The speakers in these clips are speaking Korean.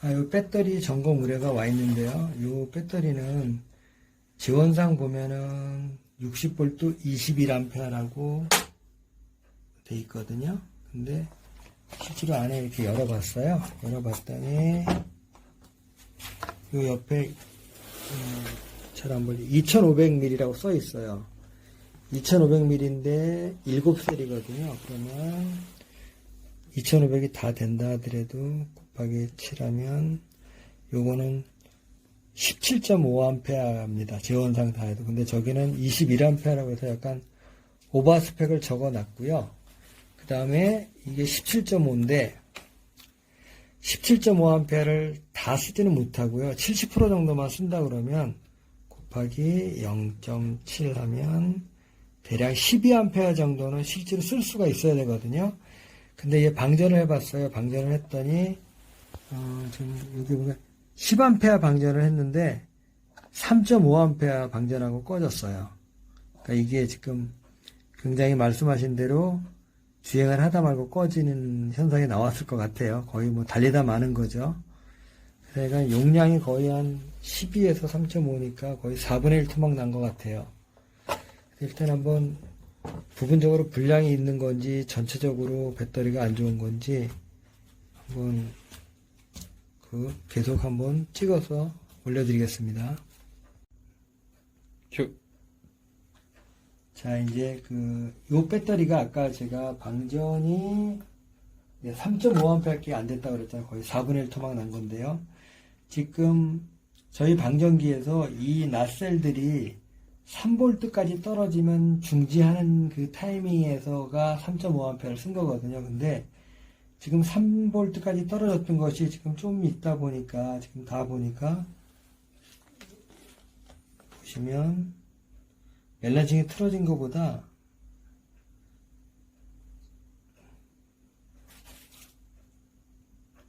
아, 요 배터리 점검 의뢰가 와 있는데요. 요 배터리는 지원상 보면은 60V 21A라고 돼 있거든요. 근데 실제로 안에 이렇게 열어봤어요. 열어봤더니 요 옆에 음, 잘안 보이죠? 2500ml라고 써 있어요. 2500ml인데 7셀이거든요. 그러면 2500이 다 된다 하더라도 곱하기 7하면 요거는 17.5A입니다. 지원상 다 해도. 근데 저기는 21A라고 해서 약간 오버 스펙을 적어 놨고요. 그 다음에 이게 17.5인데 17.5A를 다 쓰지는 못하고요. 70% 정도만 쓴다 그러면 곱하기 0.7 하면 대략 12A 정도는 실제로 쓸 수가 있어야 되거든요. 근데 얘 방전을 해봤어요. 방전을 했더니 어, 지금 여기 보면 10A 방전을 했는데 3.5A 방전하고 꺼졌어요. 그러니까 이게 지금 굉장히 말씀하신 대로 주행을 하다 말고 꺼지는 현상이 나왔을 것 같아요. 거의 뭐 달리다 마는 거죠. 그러니까 용량이 거의 한 12에서 3.5니까 거의 4분의 1 토막 난 것 같아요. 일단 한번 부분적으로 불량이 있는 건지 전체적으로 배터리가 안 좋은 건지 한번 그 계속 한번 찍어서 올려드리겠습니다. 큐. 자, 이제 그, 요 배터리가 아까 제가 방전이 3.5A밖에 안 됐다 그랬잖아요. 거의 4분의 1 토막 난 건데요. 지금 저희 방전기에서 이 낫셀들이 3V까지 떨어지면 중지하는 그 타이밍에서가 3.5A를 쓴 거거든요. 근데 지금 3V까지 떨어졌던 것이 지금 좀 있다 보니까, 지금 다 보니까, 보시면, 멜라징이 틀어진 것보다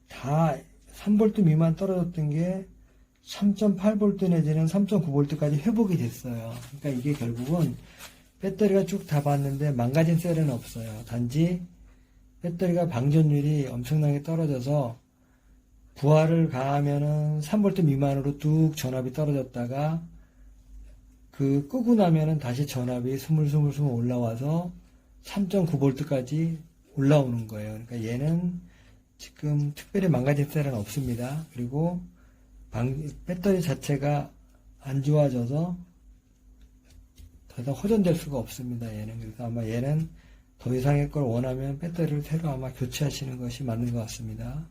다 3V 미만 떨어졌던 게 3.8V 내지는 3.9V까지 회복이 됐어요. 그러니까 이게 결국은 배터리가 쭉 다 봤는데 망가진 셀은 없어요. 단지 배터리가 방전율이 엄청나게 떨어져서 부하를 가하면은 3V 미만으로 뚝 전압이 떨어졌다가 그 끄고 나면은 다시 전압이 스물스물스물 올라와서 3.9V까지 올라오는 거예요. 그러니까 얘는 지금 특별히 망가진 셀은 없습니다. 그리고 방- 배터리 자체가 안 좋아져서 더 이상 호전될 수가 없습니다. 얘는 그래서 아마 얘는 더 이상의 걸 원하면 배터리를 새로 아마 교체하시는 것이 맞는 것 같습니다.